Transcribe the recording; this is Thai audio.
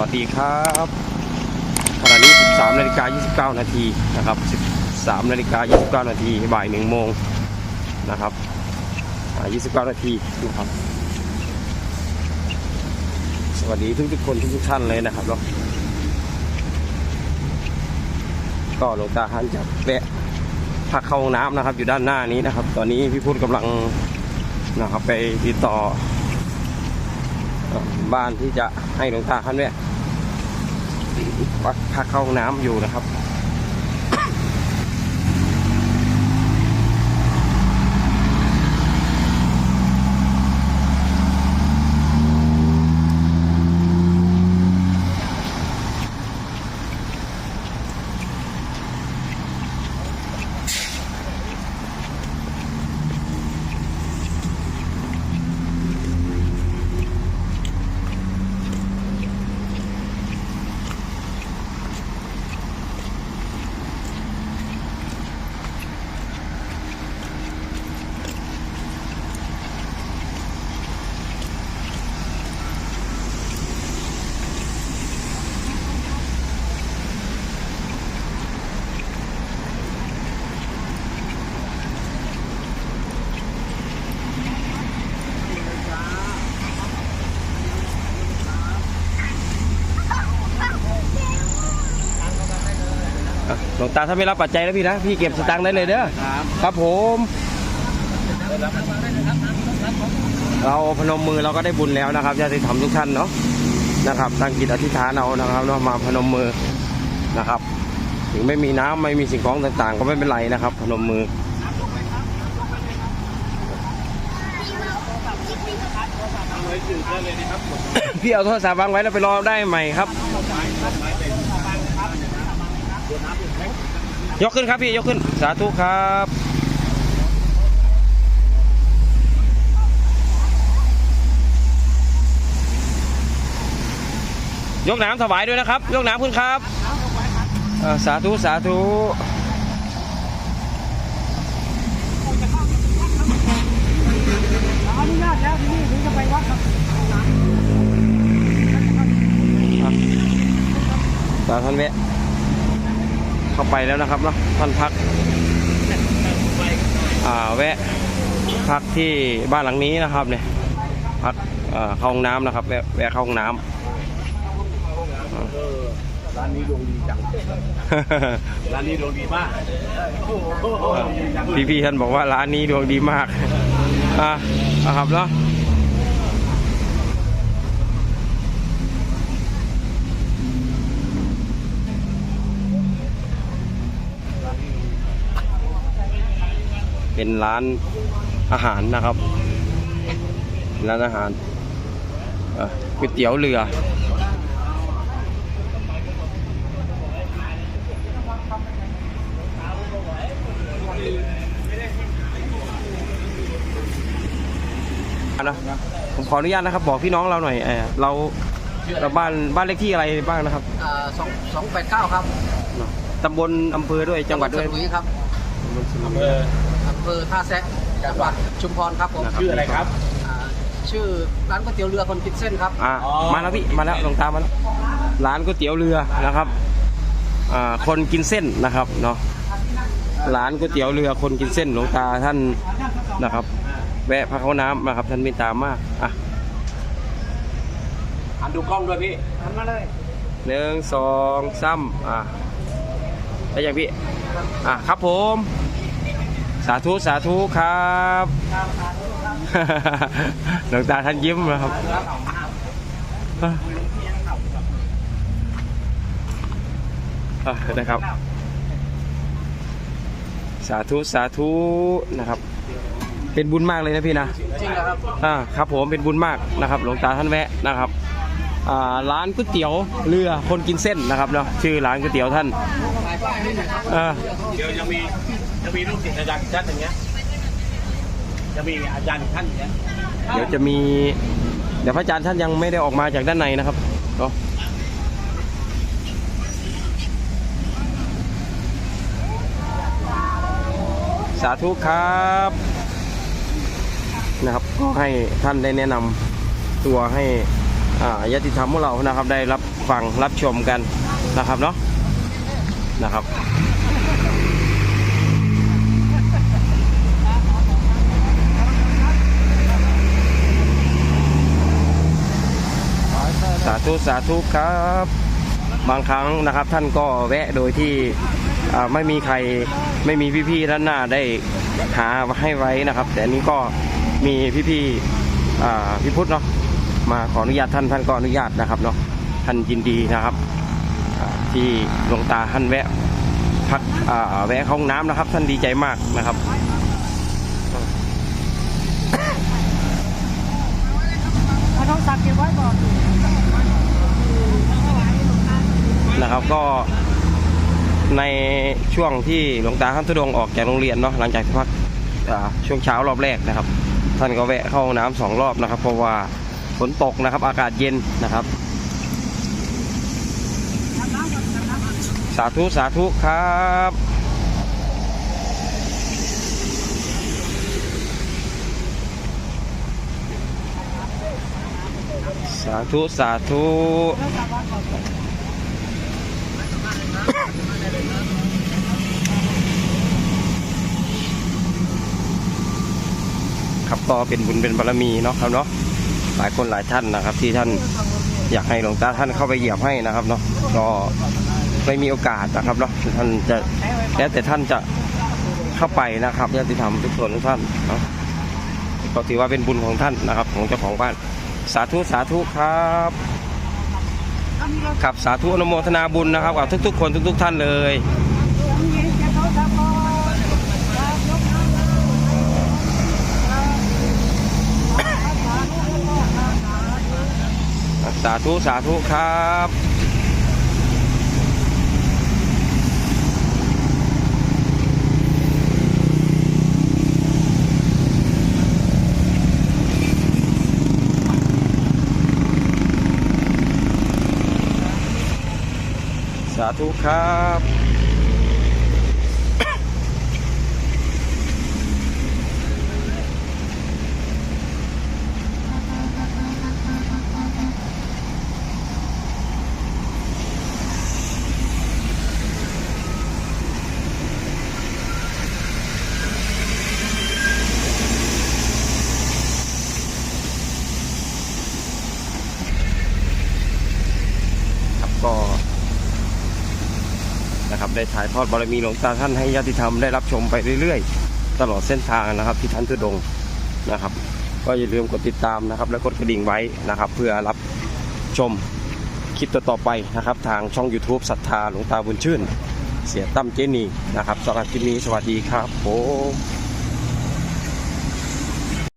วัสดีครับขณะนี้ 13นาฬิกา29 นาทีนะครับ 13นาฬิกา29 นาทีบ่าย1โมงนะครับ29 นาทีนะครับ สวัสดีทุกทุกคนทุกทุกท่านเลยนะครับเนาะก็หลวงตาท่นจะแวะพักเข้าห้องน้ำนะครับ อยู่ด้านหน้านี้นะครับ ตอนนี้พี่พุทธกำลังนะครับไปติดต่อ บ้านที่จะให้หลวงตาท่านเนี่ยพักพักเข้าห้องน้ำอยู่นะครับ หลวงตาถ้าไม่รับปัจจัยแล้วพี่นะ พี่เก็บสตางค์ได้เลยเด้อครับครับผมเราพนมมือเราก็ได้บุญแล้วนะครับญาติธรรมทุกท่านเนาะนะครับตั้งจิตอธิษฐานเอานะครับเนาะมาพนมมือนะครับ ถึงไม่มีน้ำไม่มีสิ่งของต่างๆ ก็ไม่เป็นไรนะครับ พนมมือไว้ถึงได้เลยนะครับพี่เอาโทรศัพท์วางไว้แล้วไปรอได้ใหม่ครับ ยกขึ้นครับพี่ยกขึ้นสาธุครับยกน้ำถวายด้วยนะครับ ยกน้ำขึ้นครับสาธุสาธุอนุญาตแล้วที่นี่ถึงจะไปวัดครับสาธุท่านแวะ เข้าไปแล้วนะครับเนาะท่านพักอ่าแวะพักที่บ้านหลังนี้นะครับเนี่ยพักเอ่อเข้าห้องน้ำนะครับแวะแวะเข้าห้องน้ำร้านนี้ดวงดีจังร้านนี้ดวงดีมากโอ้โหดีจังเลยพี่พี่ๆท่านบอกว่าร้านนี้ดวงดีมากอะอะครับเนาะ เป็นร้านอาหารนะครับ ร้านอาหารเอ่อก๋วยเตี๋ยวเรือนะผมขออนุญาตนะครับ บอกพี่น้องเราหน่อยเออเราเราบ้านบ้านเลขที่อะไรบ้างนะครับสองสองแปดเก้าครับตำบลอำเภอด้วยจังหวัดด้วยสมุยครับอำเภออำเภอท่าแซะจังหวัดชุมพรครับผมนะครับชื่ออะไรครับ อ่าชื่อร้านก๋วยเตี๋ยวเรือคนกินเส้นครับ อ่าอ๋อ มาแล้วพี่มาแล้วลงตามมาแล้วร้านก๋วยเตี๋ยวเรือนะครับอ่าคนกินเส้นนะครับเนาะร้านก๋วยเตี๋ยวเรือคนกินเส้นหลวงตาท่านนะครับ แวะพักเขาน้ำนะครับท่านเมตตามากอะหันดูกล้องด้วยพี่หันมาเลยหนึ่งสองสามอะได้ยังพี่อะครับผม สาธุสาธุครับหลวงตาท่านยิ้มนะครับอะนะครับ สาธุสาธุนะครับ เป็นบุญมากเลยนะพี่นะจริงเหรอครับอ่าครับผมเป็นบุญมากนะครับ หลวงตาท่านแวะนะครับอ่า ร้านก๋วยเตี๋ยวเรือคนกินเส้นนะครับเนาะชื่อร้านก๋วยเตี๋ยวท่านถ่ายป้ายให้หน่อยครับอ่าเดี๋ยวจะมีจะมีลูกศิษย์อาจารย์ท่านอย่างเงี้ยจะมีอาจารย์ท่านอย่างเงี้ยเดี๋ยวจะมีเดี๋ยวพระอาจารย์ท่านยังไม่ได้ออกมาจากด้านในนะครับเนาะสาธุครับนะครับก็ให้ท่านได้แนะนำตัวให้ อาญาติธรรมของเรานะครับได้รับฟังรับชมกันนะครับเนาะนะครับสาธุสาธุครับ บางครั้งนะครับท่านก็แวะโดยที่ไม่มีใครไม่มีพี่ๆด้านหน้าได้หาให้ไว้นะครับ แต่นี้ก็มีพี่ๆพี่พุทธเนาะ มาขออนุญาตท่านท่านก็อนุญาตนะครับเนาะท่านยินดีนะครับ ที่หลวงตาท่านแวะพักแวะเข้าห้องน้ำนะครับ ท่านดีใจมากนะครับนะครับก็ในช่วงที่หลวงตาท่านทุดงออกจากโรงเรียนเนาะหลังจากที่พักช่วงเช้ารอบแรกนะครับ ท่านก็แวะเข้าห้องน้ำสองรอบนะครับ เพราะว่า ฝนตกนะครับ อากาศเย็นนะครับ สาธุสาธุครับสาธุ สาธุ ครับก็เป็นบุญเป็นบารมีเนาะครับเนาะ หลายคนหลายท่านนะครับ ที่ท่านอยากให้หลวงตาท่านเข้าไปเหยียบให้นะครับเนาะก็ไม่มีโอกาสนะครับเนาะท่านจะแล้วแต่ท่านจะเข้าไปนะครับญาติธรรมทุกคนทุกท่านเนาะก็ถือว่าเป็นบุญของท่านนะครับ ของเจ้าของบ้านสาธุสาธุครับครับสาธุอนุโมทนาบุญนะครับกับทุกๆ คนทุก ๆ ท่านเลยาธุ สาธุครับสาธุครับครับก็นะครับ ได้ถ่ายทอดบารมีหลวงตาท่านให้ญาติธรรมได้รับชมไปเรื่อยๆ ตลอดเส้นทางนะครับ ที่ท่านทุดงนะครับ ก็อย่าลืมกดติดตามนะครับ และกดกระดิ่งไว้นะครับ เพื่อรับชมคลิปต่อๆไปนะครับ ทางช่อง YouTube ศรัทธาหลวงตาบุญชื่น เสียตั้มเจนีนะครับสำหรับคลิปนี้สวัสดีครับผม